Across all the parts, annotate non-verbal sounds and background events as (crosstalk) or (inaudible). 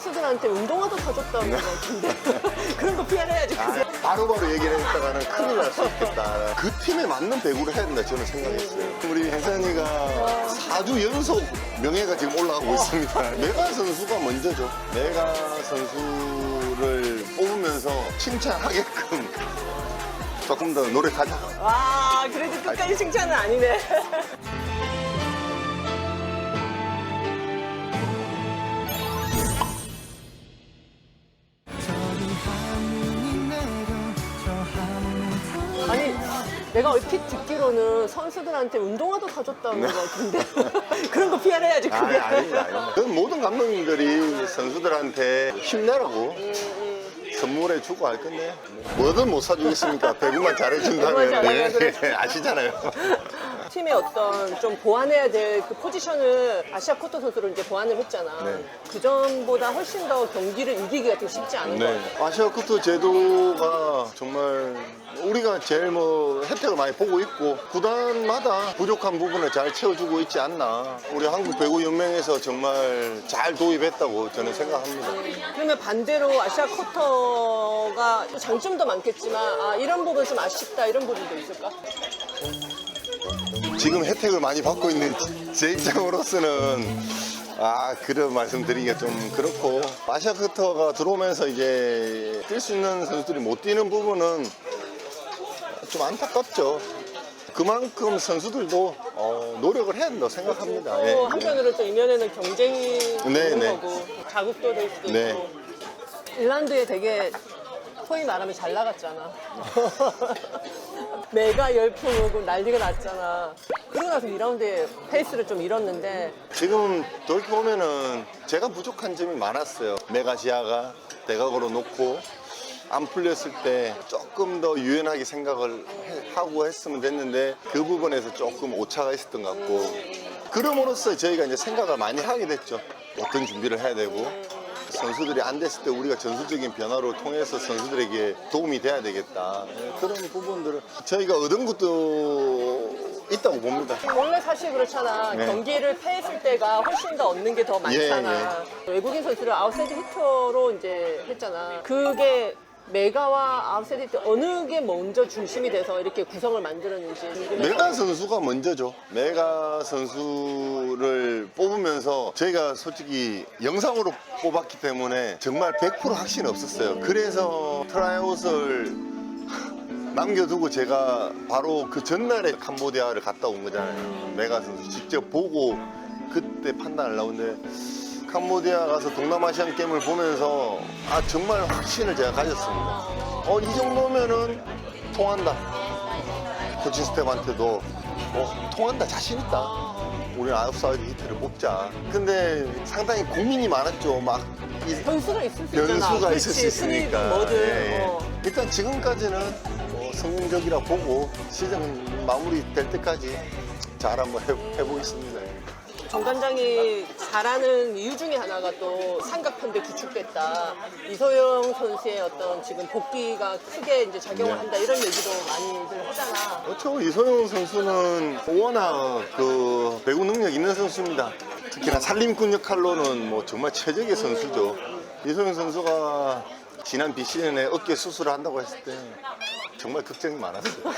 선수들한테 운동화도 사줬다는 것 같은데 (laughs) 그런 거 피해야지 아, 바로바로 얘기를 했다가는 큰일 날 수 있겠다. 그 팀에 맞는 배구를 해야 된다 저는 생각했어요. 우리 혜선이가 4주 연속 명예가 지금 올라가고 있습니다. 메가 선수가 먼저죠. 메가 선수를 뽑으면서 칭찬하게끔 조금 더 노력하자. 와 그래도 끝까지 칭찬은 아니네 (laughs) 내가 얼핏 듣기로는 선수들한테 운동화도 사줬다는 것 같은데 (laughs) 그런 거 피해야지 아, 그게 아닙니다, 아닙니다. 그건 모든 감독님들이 선수들한테 힘내라고 선물해 주고 할 건데 뭐든 못 사주겠습니까? 배구만 잘해준다면 잘하면 예, 그래. 아시잖아요. (laughs) 팀의 어떤 좀 보완해야 될 그 포지션을 아시아 코트 선수로 이제 보완을 했잖아. 네. 그 전보다 훨씬 더 경기를 이기기가 좀 쉽지 않은 것 네. 같아. 아시아 커트 제도가 정말 우리가 제일 뭐 혜택을 많이 보고 있고 구단마다 부족한 부분을 잘 채워주고 있지 않나. 우리 한국 배구 연맹에서 정말 잘 도입했다고 저는 생각합니다. 그러면 반대로 아시아 쿼터가 장점도 많겠지만 아, 이런 부분 좀 아쉽다 이런 부분도 있을까? 지금 혜택을 많이 받고 있는 제 입장으로서는 아 그런 말씀드리기가 좀 그렇고 아시아 커터가 들어오면서 이제 뛸 수 있는 선수들이 못 뛰는 부분은 좀 안타깝죠. 그만큼 선수들도 어, 노력을 해야 된다고 생각합니다. 예. 또 한편으로 또 이면에는 경쟁이 네, 있는 네. 거고 자극도 될 수도 네. 있고 일란드에 되게 소위 말하면 잘 나갔잖아. (laughs) 메가 열풍 오고 난리가 났잖아. 그러고 나서 2라운드에 페이스를 좀 잃었는데 지금 돌이켜보면은 제가 부족한 점이 많았어요. 메가시아가 대각으로 놓고 안 풀렸을 때 조금 더 유연하게 생각을 해- 하고 했으면 됐는데 그 부분에서 조금 오차가 있었던 것 같고 그럼으로써 저희가 이제 생각을 많이 하게 됐죠. 어떤 준비를 해야 되고 선수들이 안 됐을 때 우리가 전술적인 변화를 통해서 선수들에게 도움이 돼야 되겠다. 그런 부분들을 저희가 얻은 것도 있다고 봅니다. 원래 사실 그렇잖아. 네. 경기를 패했을 때가 훨씬 더 얻는 게 더 많잖아. 외국인 선수를 아웃사이드 히터로 이제 했잖아. 그게 메가와 아웃사이드 히터 어느 게 먼저 중심이 돼서 이렇게 구성을 만들었는지. 메가 선수가 먼저죠. 메가 선수를 뽑으면서 저희가 솔직히 영상으로 뽑았기 때문에 정말 100% 확신 없었어요. 그래서 트라이아웃을 (laughs) 남겨두고 제가 바로 그 전날에 캄보디아를 갔다 온 거잖아요. 메가 선수 직접 보고 그때 판단을 나오는데 캄보디아 가서 동남아시안 게임을 보면서 아 정말 확신을 제가 가졌습니다. 어 이 정도면은 통한다. 코칭 스텝한테도 어, 통한다 자신 있다 우리는 아웃사이드 히트를 뽑자 근데 상당히 고민이 많았죠 막 이 변수가 있을 수 있잖아. 변수가 있을 수 있으니까 순위든 뭐든. 예, 예. 어. 일단 지금까지는 뭐 성공적이라 보고 시즌 마무리 될 때까지 잘 한번 해, 해보겠습니다 정관장이 잘하는 이유 중에 하나가 또 삼각편대 구축됐다. 이소영 선수의 어떤 지금 복귀가 크게 이제 작용을 네. 한다 이런 얘기도 많이들 하잖아. 그렇죠 이소영 선수는 워낙 그 배구 능력 있는 선수입니다 특히나 살림꾼 역할로는 뭐 정말 최적의 선수죠 이소영 선수가 지난 비시즌에 어깨 수술을 한다고 했을 때 정말 걱정이 많았어요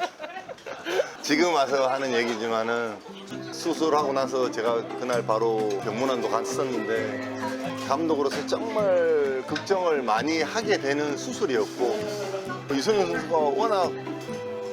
(laughs) 지금 와서 하는 얘기지만은 수술하고 나서 제가 그날 바로 병문안도 갔었는데 감독으로서 정말 걱정을 많이 하게 되는 수술이었고 이소영 선수가 워낙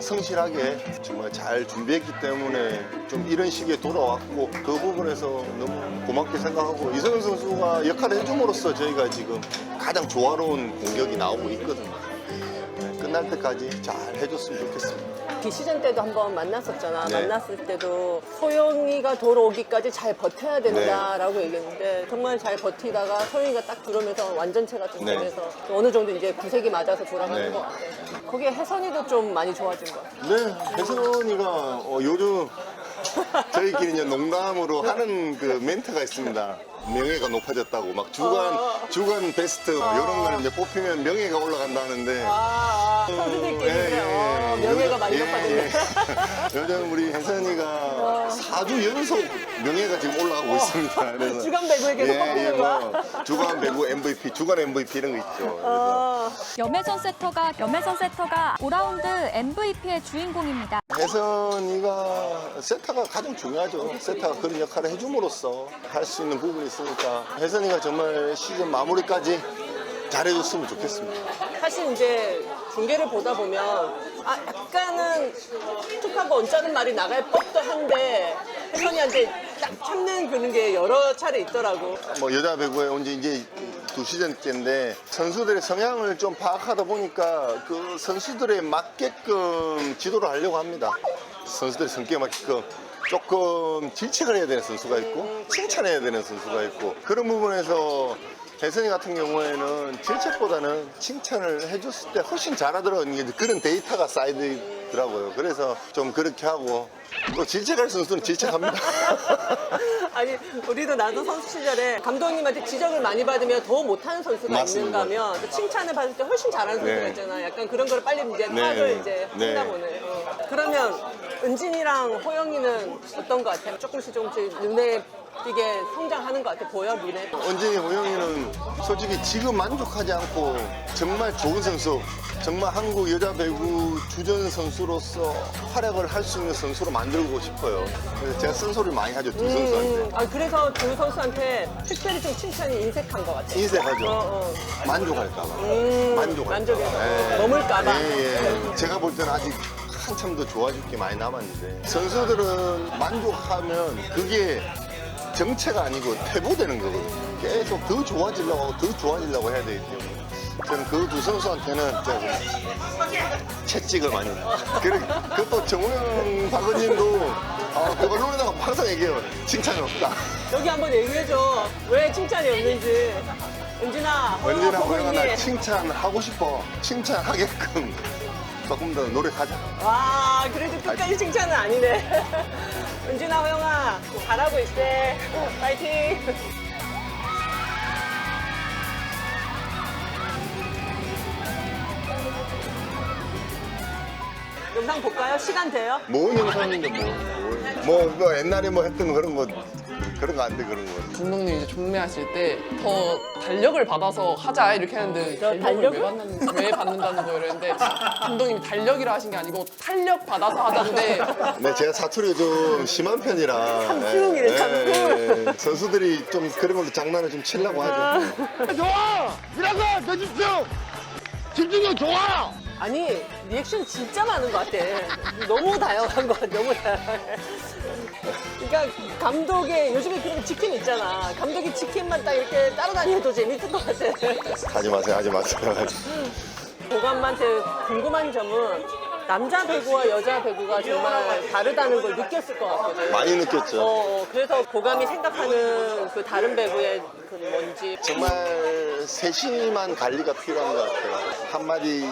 성실하게 정말 잘 준비했기 때문에 좀 이런 시기에 돌아왔고 그 부분에서 너무 고맙게 생각하고 이성현 선수가 역할을 해줌으로써 저희가 지금 가장 조화로운 공격이 나오고 있거든요. 네, 끝날 때까지 잘 해줬으면 좋겠습니다. 비시즌 때도 한번 만났었잖아. 네. 만났을 때도 소영이가 돌아오기까지 잘 버텨야 네. 된다라고 얘기했는데 정말 잘 버티다가 소영이가 딱 들어오면서 완전체가 좀 네. 되면서 어느 정도 이제 구색이 맞아서 돌아가는 네. 것 같아. 거기에 혜선이도 좀 많이 좋아진 것 같아. 네, 혜선이가 어, 요즘 (laughs) 저희끼리 이제 농담으로 하는 그 멘트가 있습니다. 명예가 높아졌다고 막 주간 어. 주간 베스트 뭐 이런 걸 이제 뽑히면 명예가 올라간다는데 아, 아 선수들끼리 그래. 어, 명예가 많이 예, 높아졌네. 예. (laughs) 요즘 우리 혜선이가 사 4주 연속 명예가 지금 올라가고 있습니다. (laughs) 그래서 어. 주간 배구에 계속 뽑히는 거야? 뭐 주간 배구 MVP, 주간 MVP 이런 거 있죠. 그래서 어, 염혜선 세터가 염혜선 세터가 5라운드 MVP의 주인공입니다. 혜선이가 세타가 가장 중요하죠. 세타가 그런 역할을 해줌으로써 할 수 있는 부분이 있으니까 혜선이가 정말 시즌 마무리까지 잘해줬으면 좋겠습니다. 사실 이제 중계를 보다 보면 아 약간은 툭하고 언짢은 말이 나갈 법도 한데 혜선이한테 딱 참는 그런 게 여러 차례 있더라고. 뭐 여자 배구에 온 지 이제 두 시즌째인데 선수들의 성향을 좀 파악하다 보니까 그 선수들에 맞게끔 지도를 하려고 합니다. 선수들의 성격에 맞게끔 조금 질책을 해야 되는 선수가 있고 칭찬해야 되는 선수가 있고 그런 부분에서 혜선이 같은 경우에는 질책보다는 칭찬을 해줬을 때 훨씬 잘하더라고요. 이게 그런 데이터가 쌓이더라고요. 그래서 좀 그렇게 하고 또 질책할 선수는 질책합니다. (laughs) 아니 우리도 나도 선수 시절에 감독님한테 지적을 많이 받으면 더 못하는 선수가 맞습니다. 있는가 하면 또 칭찬을 받을 때 훨씬 잘하는 선수가 네. 있잖아. 약간 그런 걸 빨리 이제 네, 파악을 네. 이제 네. 한다 보네. 어. 그러면 은진이랑 호영이는 어떤 것 같아? 조금씩 조금씩 눈에 띄게 성장하는 것 같아. 보여 눈에. 원진이 호영이는 솔직히 지금 만족하지 않고 정말 좋은 선수, 정말 한국 여자 배구 주전 선수로서 활약을 할 수 있는 선수로 만들고 싶어요. 그래서 제가 쓴소리를 많이 하죠, 두 선수한테. 음, 아 그래서 두 선수한테 특별히 좀 칭찬이 인색한 것 같아. 인색하죠. 어, 어. 만족할까봐. 음, 만족할까봐. 만족해서. 머물까봐. 예, 예. 제가 볼 때는 아직 한참 더 좋아질 게 많이 남았는데 선수들은 만족하면 그게 정체가 아니고 퇴보되는 거거든요. 계속 더 좋아지려고 하고 더 좋아지려고 해야 되기 때문에 저는 그 두 선수한테는 제가 채찍을 많이 그리고 그것도 정우영 박은님도 아, 그 언론에다가 항상 얘기해요. 칭찬이 없다. 여기 한번 얘기해줘. 왜 칭찬이 없는지. 은진아, 언제나 보고 호영아 나 있니? 칭찬하고 싶어. 칭찬하게끔 조금 더 노력하자. 와, 그래도 끝까지 칭찬은 아니네. (laughs) 은진아, 호영아, 잘하고 있대. 파이팅! 영상 볼까요? 시간 돼요? 뭔 영상인데 뭐. 뭐, 뭐 옛날에 뭐 했던 그런 거 그런 거 안 돼 그런 거. 감독님 이제 종례하실 때 더 달력을 받아서 하자 이렇게 했는데 저 달력을 왜? 받는, 왜 받는다는 거 이랬는데 감독님이 달력이라 하신 게 아니고 탄력 받아서 하자인데 네, 제가 사투리가 좀 심한 편이라. 참수용이네, 예, 참수. 예, 예. 선수들이 좀 그런 걸로 장난을 좀 치려고 하죠. 좋아! 이라가 내 집중! 집중력 좋아! 아니, 리액션 진짜 많은 것 같아. 너무 다양한 것 같아, 너무 다양해. 그러니까 감독의 요즘에 그런 치킨 있잖아. 감독이 치킨만 딱 이렇게 따라다녀도 재밌을 것 같아. 하지 마세요, 하지 마세요. 고감한테 궁금한 점은 남자 배구와 여자 배구가 정말 다르다는 걸 느꼈을 것 같거든. 많이 느꼈죠. 어, 그래서 고감이 생각하는 그 다른 배구의 그 뭔지. 정말 세심한 관리가 필요한 것 같아요. 한마디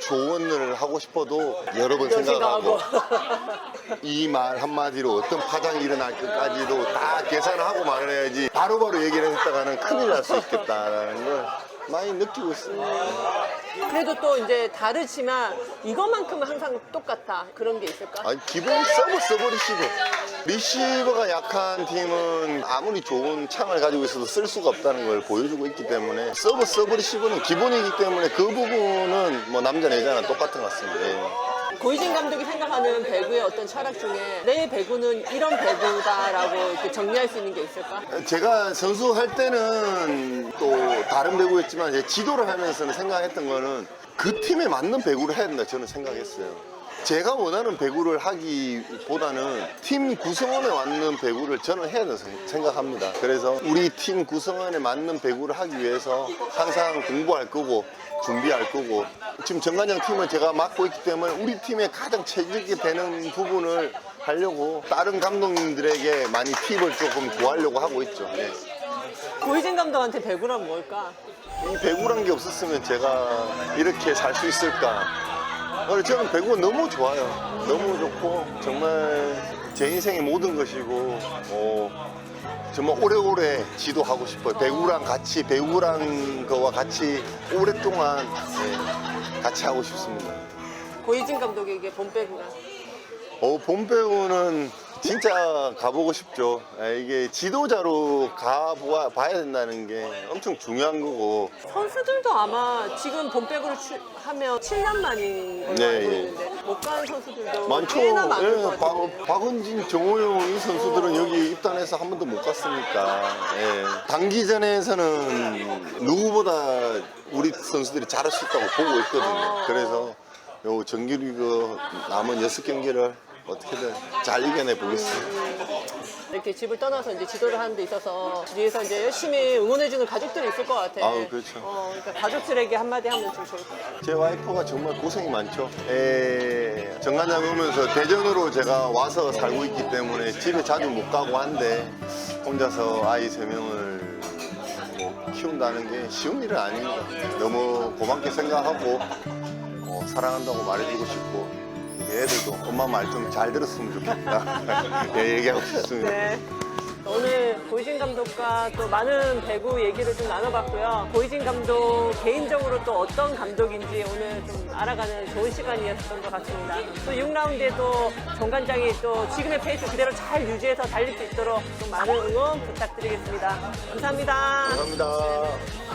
조언을 하고 싶어도 여러 번 생각하고 이 말 한마디로 어떤 파장이 일어날 것까지도 다 계산을 하고 말을 해야지 바로바로 얘기를 했다가는 큰일 날 수 있겠다라는 걸 많이 느끼고 있습니다. 그래도 또 이제 다르지만 이것만큼은 항상 똑같다. 그런 게 있을까? 아니, 기본 서브 리시브. 리시버가 약한 팀은 아무리 좋은 창을 가지고 있어도 쓸 수가 없다는 걸 보여주고 있기 때문에 서브 서브 리시브는 기본이기 때문에 그 부분은 뭐 남자 여자는 똑같은 것 같습니다. 예. 고이진 감독이 생각하는 배구의 어떤 철학 중에 내 배구는 이런 배구다라고 이렇게 정리할 수 있는 게 있을까? 제가 선수 할 때는 또 다른 배구였지만 지도를 하면서는 생각했던 거는 그 팀에 맞는 배구를 해야 된다 저는 생각했어요. 제가 원하는 배구를 하기보다는 팀 구성원에 맞는 배구를 저는 해야 된다고 생각합니다. 그래서 우리 팀 구성원에 맞는 배구를 하기 위해서 항상 공부할 거고 준비할 거고 지금 정관장 팀은 제가 맡고 있기 때문에 우리 팀에 가장 체질이 되는 부분을 하려고 다른 감독님들에게 많이 팁을 조금 구하려고 하고 있죠. 네. 고이진 감독한테 배구란 뭘까? 이 배구란 게 없었으면 제가 이렇게 살 수 있을까? 오늘 저는 배구가 너무 좋아요. 너무 좋고 정말 제 인생의 모든 것이고 어, 정말 오래오래 지도하고 싶어요. 배구랑 같이 배구랑 거와 같이 오랫동안 예, 같이 하고 싶습니다. 고이진 감독에게 본배구가 어, 본 배우는 진짜 가보고 싶죠. 예, 이게 지도자로 가봐야 봐야 된다는 게 엄청 중요한 거고 선수들도 아마 지금 본배구를 추- 하면 7년 만인 걸로 네, 알고 예. 있는데 못 가는 선수들도 많죠. 꽤나 많을 예, 같아요. 박, 박은진, 정호영 이 선수들은 여기 입단해서 한 번도 못 갔으니까. 예. 단기전에서는 누구보다 우리 선수들이 잘할 수 있다고 보고 있거든요. 그래서 요 정규리그 남은 여섯 경기를 어떻게든 잘 이겨내 보겠습니다. 이렇게 집을 떠나서 이제 지도를 하는 데 있어서 뒤에서 이제 열심히 응원해주는 가족들이 있을 것 같아. 아우, 그렇죠. 어, 그러니까 가족들에게 한마디 하면 좀 좋을 것 같아. 제 와이프가 정말 고생이 많죠. 에, 정관장 오면서 대전으로 제가 와서 살고 있기 때문에 집에 자주 못 가고 한데 혼자서 아이 세 명을 뭐 키운다는 게 쉬운 일은 아닙니다. 너무 고맙게 생각하고 어, 사랑한다고 말해주고 싶고 애들도 엄마 말 좀 잘 들었으면 좋겠다. (laughs) 예, 얘기하고 싶습니다. 네. 오늘 고이진 감독과 또 많은 배구 얘기를 좀 나눠봤고요. 고이진 감독 개인적으로 또 어떤 감독인지 오늘 좀 알아가는 좋은 시간이었던 것 같습니다. 또 6라운드에도 정관장이 또 지금의 페이스 그대로 잘 유지해서 달릴 수 있도록 좀 많은 응원 부탁드리겠습니다. 감사합니다. 감사합니다.